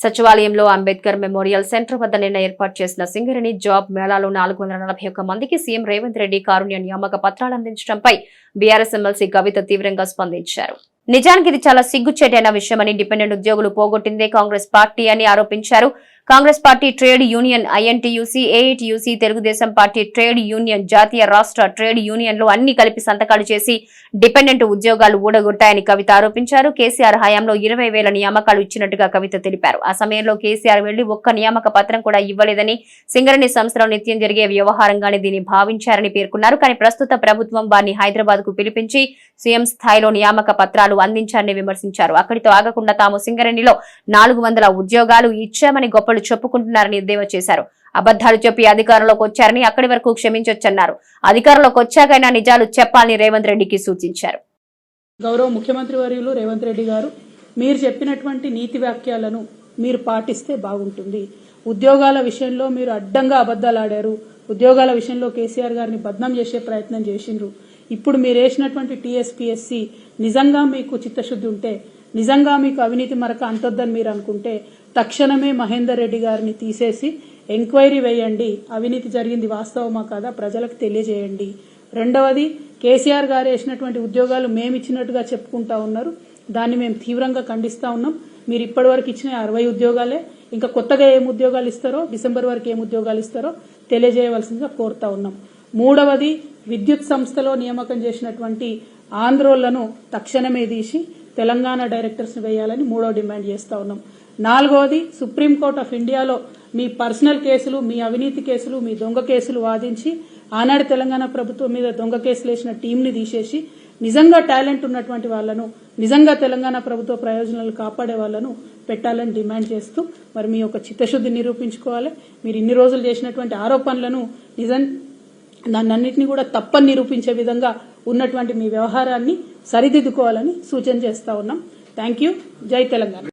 సచివాలయంలో Ambedkar memorial centre వద్ద నిన్న ఏర్పాటు చేసిన సింగరేణి జాబ్ మేళాలో నాలుగు వందల నలభై ఒక్క మందికి సీఎం రేవంత్ రెడ్డి కారుణ్య నియామక పత్రాలు అందించడంపై బీఆర్ఎస్ ఎమ్మెల్సీ కవిత తీవ్రంగా స్పందించారు. నిజానికి ఇది చాలా సిగ్గుచేటైన విషయమని డిపెండెంట్ ఉద్యోగులు పోగొట్టిందే కాంగ్రెస్ పార్టీ అని ఆరోపించారు. Congress party trade union INTUC AITUC Telugudesam party trade union జాతీయ రాష్ట్ర ట్రేడ్ యూనియన్లు అన్ని కలిపి సంతకాలు చేసి డిపెండెంట్ ఉద్యోగాలు ఊడగొట్టాయని కవిత ఆరోపించారు. కేసీఆర్ హయాంలో ఇరవై వేల నియామకాలు ఇచ్చినట్టుగా కవిత తెలిపారు. ఆ సమయంలో కేసీఆర్ వెళ్ళి ఒక్క నియామక పత్రం కూడా ఇవ్వలేదని సింగరేణి సంస్థలో నిత్యం జరిగే వ్యవహారంగానే దీన్ని భావించారని పేర్కొన్నారు. కానీ ప్రస్తుత ప్రభుత్వం వారిని హైదరాబాద్కు పిలిపించి సీఎం స్థాయిలో నియామక పత్రాలు అందించారని విమర్శించారు. అక్కడితో ఆగకుండా తాము సింగరేణిలో నాలుగు వందల ఉద్యోగాలు ఇచ్చామని గొప్ప గొప్పలు చెప్పుకుంటున్నారని ఎద్దేవా చేశారు. అబద్దాలు చెప్పి అధికారంలోకి వచ్చారని అక్కడి వరకు క్షమించొచ్చన్నారు. అధికారంలోకి వచ్చాకైనా నిజాలు చెప్పాలని రేవంత్ రెడ్డికి సూచించారు. గౌరవ ముఖ్యమంత్రి వర్యులు రేవంత్ రెడ్డి గారు మీరు చెప్పినటువంటి నీతి వాక్యాలను మీరు పాటిస్తే బాగుంటుంది. ఉద్యోగాల విషయంలో మీరు అడ్డంగా అబద్దాలు ఆడారు ఉద్యోగాల విషయంలో కేసీఆర్ గారిని బద్నాం చేసే ప్రయత్నం చేసిండ్రు. ఇప్పుడు మీరు వేసినటువంటి టీఎస్పీఎస్సీ నిజంగా మీకు చిత్తశుద్ధి ఉంటే నిజంగా మీకు అవినీతి మరక అంతొద్దని మీరు అనుకుంటే తక్షణమే మహేందర్ రెడ్డి గారిని తీసేసి ఎంక్వైరీ వేయండి. అవినీతి జరిగింది వాస్తవమా కాదా? ప్రజలకు తెలియజేయండి. రెండవది కేసీఆర్ గారు వేసినటువంటి ఉద్యోగాలు మేము ఇచ్చినట్టుగా చెప్పుకుంటా ఉన్నారు. దాన్ని మేము తీవ్రంగా ఖండిస్తా ఉన్నాం. మీరు ఇప్పటివరకు ఇచ్చిన అరవై ఉద్యోగాలే. ఇంకా కొత్తగా ఏం ఉద్యోగాలు ఇస్తారో డిసెంబర్ వరకు ఏం ఉద్యోగాలు ఇస్తారో తెలియజేయవలసిందిగా కోరుతా ఉన్నాం. మూడవది విద్యుత్ సంస్థలో నియామకం చేసినటువంటి ఆంధ్రోళ్ళను తక్షణమే తీసి తెలంగాణ డైరెక్టర్స్ వేయాలని మూడో డిమాండ్ చేస్తా ఉన్నాం. నాలుగవది సుప్రీంకోర్టు ఆఫ్ ఇండియాలో మీ పర్సనల్ కేసులు మీ అవినీతి కేసులు మీ దొంగ కేసులు వాదించి ఆనాడు తెలంగాణ ప్రభుత్వం మీద దొంగ కేసులు వేసిన టీంని తీసేసి నిజంగా టాలెంట్ ఉన్నటువంటి వాళ్ళను నిజంగా తెలంగాణ ప్రభుత్వ ప్రయోజనాలు కాపాడే వాళ్ళను పెట్టాలని డిమాండ్ చేస్తూ మరి మీ యొక్క చిత్తశుద్ధి నిరూపించుకోవాలి. మీరు ఇన్ని రోజులు చేసినటువంటి ఆరోపణలను నిజం దాన్నన్నింటినీ కూడా తప్పని నిరూపించే విధంగా ఉన్నటువంటి మీ వ్యవహారాన్ని సరిదిద్దుకోవాలని సూచన చేస్తా ఉన్నాం. Thank you. జై తెలంగాణ.